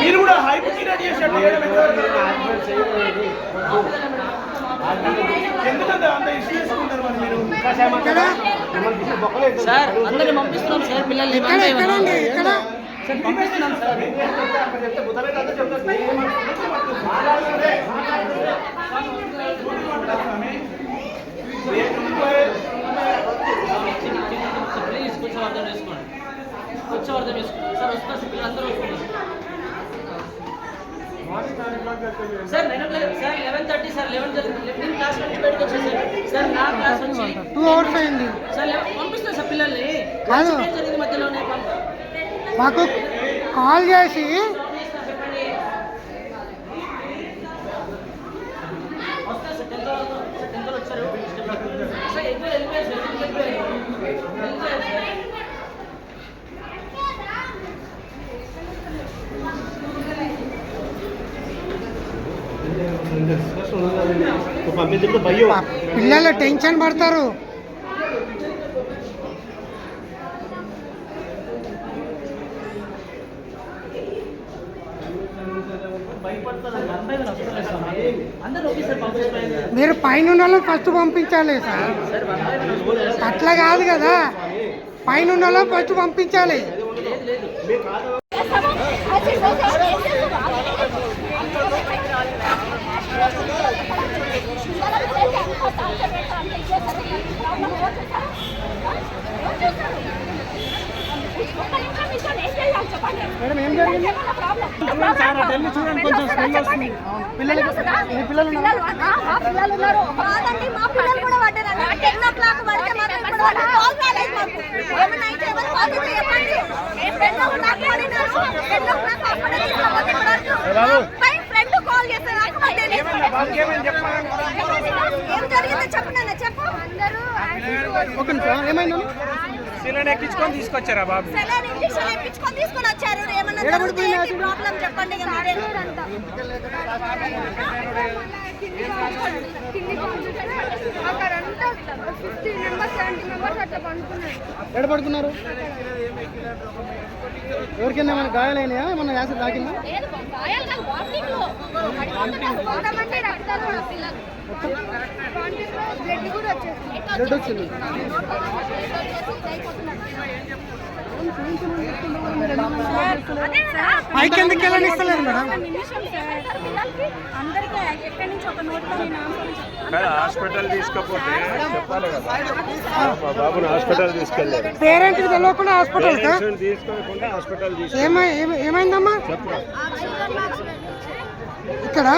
మీరు కూడా హైప్కి రెడీ చేసినట్టు చేయడం ఎంతవరకు? ఎందుకంత అంత ఇష్యూ చేసుకుంటారు మరి మీరు? సార్ అందరిని పంపిస్తున్నాం సార్ పిల్లల్ని ఇక్కడ ఎక్కడండి? ఇక్కడ సార్ పంపిస్తున్నాం సార్. కొంచెం అర్థం చేసుకోండి. కొంచెం అర్థం చేసుకోండి. సార్ వస్తున్నారు సార్ పిల్లలందరూ వస్తున్నారు. Sir eleven thirty sir eleven eleven class నుంచి బయటకు వచ్చేసారు సార్. నా క్లాస్ టూ అవర్స్ అయింది. సార్ పిల్లల్ని. మధ్యలోనే మాకు కాల్ చేసి చెప్పండి వస్తారు సార్ టెన్త్ సార్ టెన్త్ వచ్చారు సార్ ఎక్కువ వెళ్ళిపోయారు సార్ ఎక్కువ వెళ్ళిపోయారు వెళ్ళిపోయారు సార్ పంపించడం భయం ప- పిల్లలు టెన్షన్ పడతారు. మీరు పైన వాళ్ళని ఫస్ట్ పంపించాలి సార్. అట్లా కాదు కదా. పైన వాళ్ళని ఫస్ట్ పంపించాలి లేదు లేదు మేడం ఏం జరిగింది చూడండి కొంచెం స్మెల్ వస్తుంది. పిల్లలు పిల్లలు పిల్లలు ఉన్నారు? కాదండి మా పిల్లలు కూడా పడ్డారండి. టెన్ ఓ క్లాక్ పడితే మాత్రం ఇప్పుడు వాళ్ళు కాల్ రాలేదు మాకు. ఏమన్నా అయితే ఎవరు బాధ్యత చెప్పండి. టెన్ ఓ క్లాక్ పడినారు టెన్ ఓ క్లాక్ హాస్పిటల్ తీసుకోవాలి పై ఫ్రెండ్ కాల్ చేస్తారు నాకు మరి తెలియదు. ఏం జరిగిందో చెప్పు నాన్న చెప్పు. అందరూ ఓకే సార్ ఏమైందా శిలని ఎక్కించుకొని తీసుకొచ్చారా బాబు? సెలైన్ ఇంజెక్షన్ తీసుకొని వచ్చారు. ఏమన్నా ఎక్కడ జరిగితే పడిపోయింది ఏంటి ప్రాబ్లం చెప్పండి ఇక మీరే. అక్కడంతా ఫిఫ్టీ మెంబర్స్ సెవెంటీ మెంబర్స్ అట్లా పండుకున్నారు ఎక్కడ పడుకున్నారు? ఎవరికైనా ఏమైనా గాయాలైనాయా? ఏమన్నా యాసిడ్ తాకిందా బ్లడ్ వచ్చింది. పైకి ఎందుకు వెళ్ళనిస్తలేరు మేడం? హాస్పిటల్ తీసుకపోతే చెప్పాలి కదా. మా బాబుని హాస్పిటల్ తీసుకెళ్ళారు. పేరెంట్కి తెలియకుండా హాస్పిటల్ తీసుకోకుండా ఏమైందమ్మా? ఇక్కడ?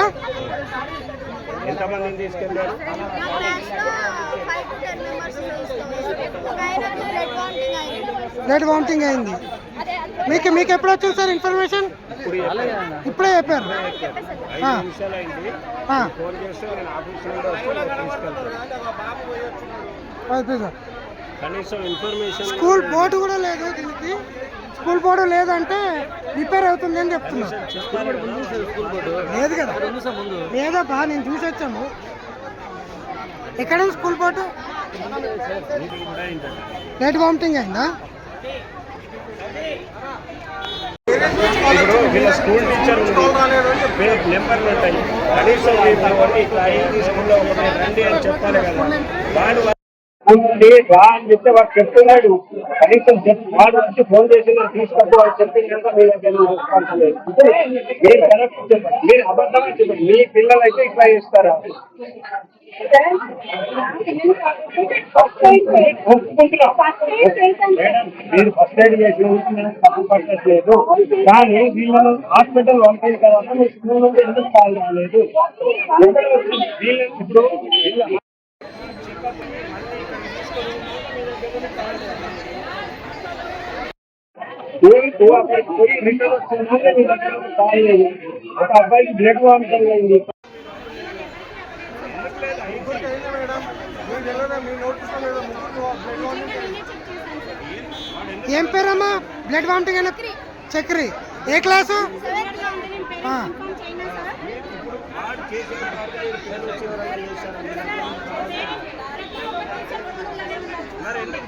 ఎంతమందిని తీసుకెళ్ళారు? బ్లడ్ వామిటింగ్ అయింది. మీకు మీకు ఎప్పుడు వచ్చింది సార్ ఇన్ఫర్మేషన్? ఇప్పుడు చెప్పారు. Okay sir. స్కూల్ బోర్డు కూడా లేదు దీనికి. స్కూల్ బోర్డు లేదంటే రిపేర్ అవుతుంది అని చెప్తున్నా. చెప్పాలి కదా, లేదు కదా లేదబ్బా నేను చూసి వచ్చాను. ఎక్కడ స్కూల్ బోర్డు? బ్లడ్ వామిటింగ్ అయిందా? ఇప్పుడు వీళ్ళ స్కూల్ టీచర్ ఉంది. వీళ్ళ నెంబర్లు ఉంటాయి. కనీసం వీళ్ళు ఒకటి ఇట్లా అయింది స్కూల్లో ఒకటి రండి అని చెప్పాలి కదా. వాడు నుండి రా అని చెప్తే వాడు చెప్తున్నాడు. కనీసం చెప్ వాడు వచ్చి ఫోన్ చేసి నాకు తీసుకొద్దు అని చెప్పింది కనుక మీ దగ్గర రెస్పాన్స్ లేదు మీరు కరెక్ట్ చెప్పండి. మీరు అబద్ధంగా చెప్పండి. మీ పిల్లలైతే ఇట్లా చేస్తారా? మీరు ఫస్ట్ ఎయిడ్ చేసి తప్పు పట్టట్లేదు. కానీ వీళ్ళను హాస్పిటల్ పంపిన తర్వాత మీ స్కూల్ నుండి ఎందుకు కాల్ రాలేదు? ఇప్పుడు వీళ్ళ పోయి టూ అక్కడికి పోయి రిటర్న్ వచ్చిందంటే మీ దగ్గర కాల్ లేదు ఒక అబ్బాయికి బ్లడ్ వామిటింగ్ అయింది ఏం పేరమ్మా బ్లడ్ వామిటింగ్ అయిన చక్రి ఏ క్లాసు ఆ.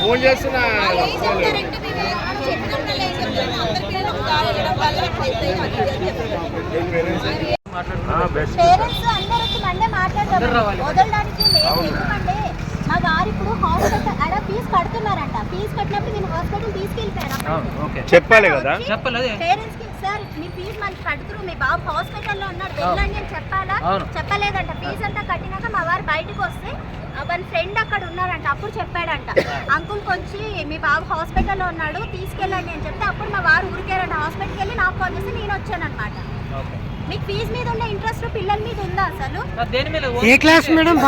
ఫోన్ చేస్తున్నా పేరెంట్స్ అందరూ వచ్చి మండే మాట్లాడతారు వదలడానికి లేదు ఎందుకంటే మా వారు ఇప్పుడు హాస్పిటల్ ఫీజు కడుతున్నారంట ఫీజు కట్టినప్పుడు నేను హాస్పిటల్ తీసుకెళ్ళిపోయాను చెప్పాలి కదా పేరెంట్స్కి సార్ మీ ఫీజు మనకి కడుతురు. మీ బాబు హాస్పిటల్లో ఉన్నాడు. వెళ్ళండి అని చెప్పాలా? చెప్పలేదంట. ఫీజు అంతా కట్టినాక మా వారు బయటకు వస్తే వాళ్ళ ఫ్రెండ్ అక్కడ ఉన్నారంట అప్పుడు చెప్పాడంట. అంకుల్ కొంచి మీ బాబు హాస్పిటల్లో ఉన్నాడు. తీసుకెళ్ళండి అని చెప్తే అప్పుడు మా వారు ఊరికేరంట. హాస్పిటల్కి వెళ్ళి నాకు కాల్ చేసి నేను వచ్చాను అనమాట మీకు ఫీజు మీద ఉన్న ఇంట్రెస్ట్ పిల్లల మీద ఉందా అసలు? దేని మీద ఏ క్లాస్ మేడం?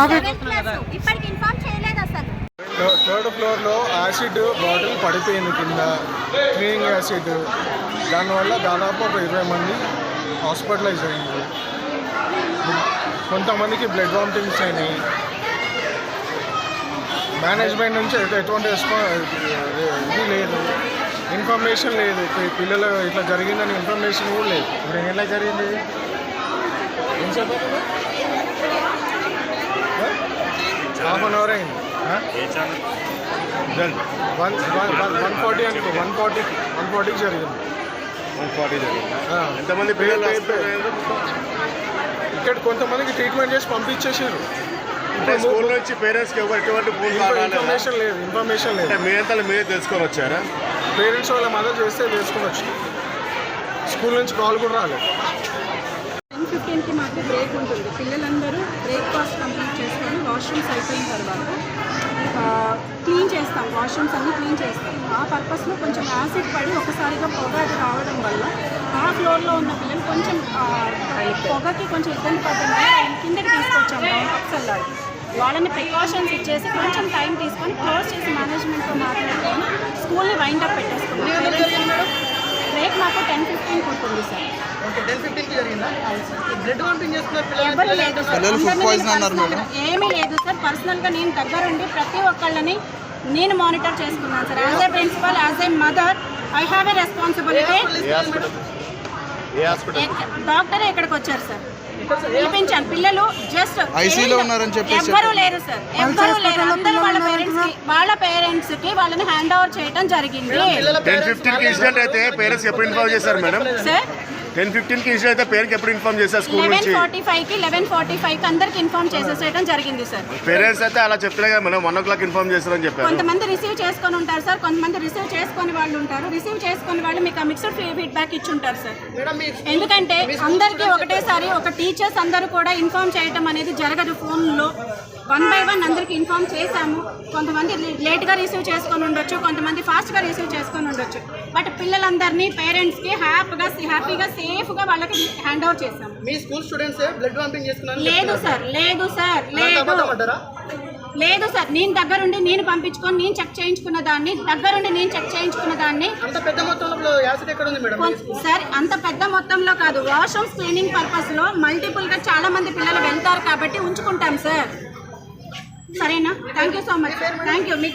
ఇప్పటికి ఇన్ఫార్మ్ ఫ్లోర్లో యాసిడ్ బాటిల్ పడిపోయింది కింద. Cleaning acid. దానివల్ల దాదాపు ఒక ఇరవై మంది హాస్పిటలైజ్ అయింది కొంతమందికి బ్లడ్ వామిటింగ్స్ అయినాయి. మేనేజ్మెంట్ నుంచి ఎటు- ఎటువంటి ఇది లేదు. ఇన్ఫర్మేషన్ లేదు. పిల్లలు ఇట్లా జరిగిందని ఇన్ఫర్మేషన్ కూడా లేదు. ఇప్పుడు ఎలా జరిగింది? ఏం చెప్పారు? హాఫ్ అన్ అవర్ అయింది. ఆ? వన్ వన్ వన్ ఫార్టీ అనుకో వన్ ఫార్టీ వన్ ఫార్టీకి జరిగింది. ఎంతమంది పే- పిల్లలు పే- పే- ఇక్కడ కొంతమందికి ట్రీట్మెంట్ చేసి పంపించేసారు అంటే స్కూల్ నుంచి పేరెంట్స్కి ఎవరు ఎటువంటి ఫోన్? ఇన్ఫర్మేషన్ లేదు ఇన్ఫర్మేషన్ లేదు. అంటే మీ అంతా మీరే తెలుసుకొని వచ్చారా? పేరెంట్స్ వాళ్ళ మదర్ చేస్తే తెలుసుకుని వచ్చి స్కూల్ నుంచి కాల్ కూడా రాలేదు. టెన్ ఫిఫ్టీన్కి మాకు బ్రేక్ ఉంటుంది. పిల్లలందరూ బ్రేక్ఫాస్ట్ కంప్లీట్ చేసుకొని వాష్రూమ్స్ అయిపోయిన తర్వాత క్లీన్ చేస్తాం. వాష్రూమ్స్ అన్ని క్లీన్ చేస్తాం. ఆ పర్పస్లో కొంచెం యాసిడ్ పడి ఒకసారిగా పొగ అది రావడం వల్ల ఆ ఫ్లోర్లో ఉన్న పిల్లలు కొంచెం పొగకి కొంచెం ఇబ్బంది పడడం కిందకి తీసుకొచ్చాం. ఒకసారి వాళ్ళని ప్రికాషన్స్ ఇచ్చేసి కొంచెం టైం తీసుకొని క్లోజ్ చేసి మేనేజ్మెంట్తో మాట్లాడుకొని స్కూల్ని వైండప్ పెట్టేసుకున్నాం. బ్రేక్ మాకు టెన్ ఫిఫ్టీన్కి ఉంటుంది సార్. ఏమీ లేదు సార్. పర్సనల్గా నేను దగ్గరుండి ప్రతి ఒక్కళ్ళని నేను మానిటర్ చేసుకున్నాను sir. As a principal as a mother I have a responsibility doctor ఇక్కడికి వచ్చారు సార్. పిలిపించాను పిల్లలు జస్ట్ ఐసీలో ఉన్నారని చెప్పి ఎవ్వరూ లేరు సార్. ఎవ్వరూ లేరు. అందరూ వాళ్ళ పేరెంట్స్కి వాళ్ళ పేరెంట్స్కి వాళ్ళని హ్యాండ్ ఓవర్ చేయడం జరిగింది. టెన్ ఫిఫ్టీన్ ఇన్సిడెంట్ అయితే పేరెంట్స్ ఎప్పుడు ఇన్ఫార్మ్ చేశారు మేడం సార్ టెన్ ఫిఫ్టీన్కి ఇన్సిడెంట్ అయితే పేరెంట్కి ఎప్పుడు ఇన్ఫార్మ్ చేశారు స్కూల్ లెవెన్ నుంచి? ఫార్టీ ఫైవ్కి లెవెన్ ఫార్టీ ఫైవ్కి అందరికి ఇన్ఫార్మ్ చేసేసేయడం జరిగింది సార్ పేరెంట్స్ అయితే అలా చెప్తే కదా madam one o'clock inform చేస్తారని చెప్పారు. కొంతమంది రిసీవ్ చేసుకొని ఉంటారు సార్ కొంతమంది రిసీవ్ చేసుకొని వాళ్ళు ఉంటారు. రిసీవ్ చేసుకొని వాళ్ళు మీకు ఆ మిక్స్డ్ ఫీడ్బ్యాక్ ఇచ్చి ఉంటారు సార్ ఎందుకంటే అందరికీ ఒకటేసారి ఒక టీచర్స్ అందరూ కూడా ఇన్ఫార్మ్ చేయటం అనేది జరగదు ఫోన్లో. వన్ బై వన్ అందరికి ఇన్ఫార్మ్ చేశాము. కొంతమంది లేట్గా రిసీవ్ చేసుకొని ఉండొచ్చు కొంతమంది ఫాస్ట్గా రిసీవ్ చేసుకొని ఉండొచ్చు. బట్ పిల్లలందరినీ పేరెంట్స్కి హ్యాపీగా హ్యాపీగా సేఫ్గా వాళ్ళకి హ్యాండ్ ఓవర్ చేశాము. మీ స్కూల్ స్టూడెంట్స్ బ్లడ్ వామిటింగ్ చేసుకున్నారు లేదు సార్ లేదు సార్ లేదు. లేదు సార్ నేను దగ్గరుండి నేను పంపించుకొని నేను చెక్ చేయించుకున్న దాన్ని దగ్గరుండి నేను చెక్ చేయించుకున్న దాన్ని సార్ అంత పెద్ద మొత్తంలో కాదు. వాష్రూమ్స్ క్లీనింగ్ పర్పస్లో మల్టిపుల్గా చాలా మంది పిల్లలు వెళ్తారు కాబట్టి ఉంచుకుంటాం సార్. సరేనా thank you so much thank you మీకు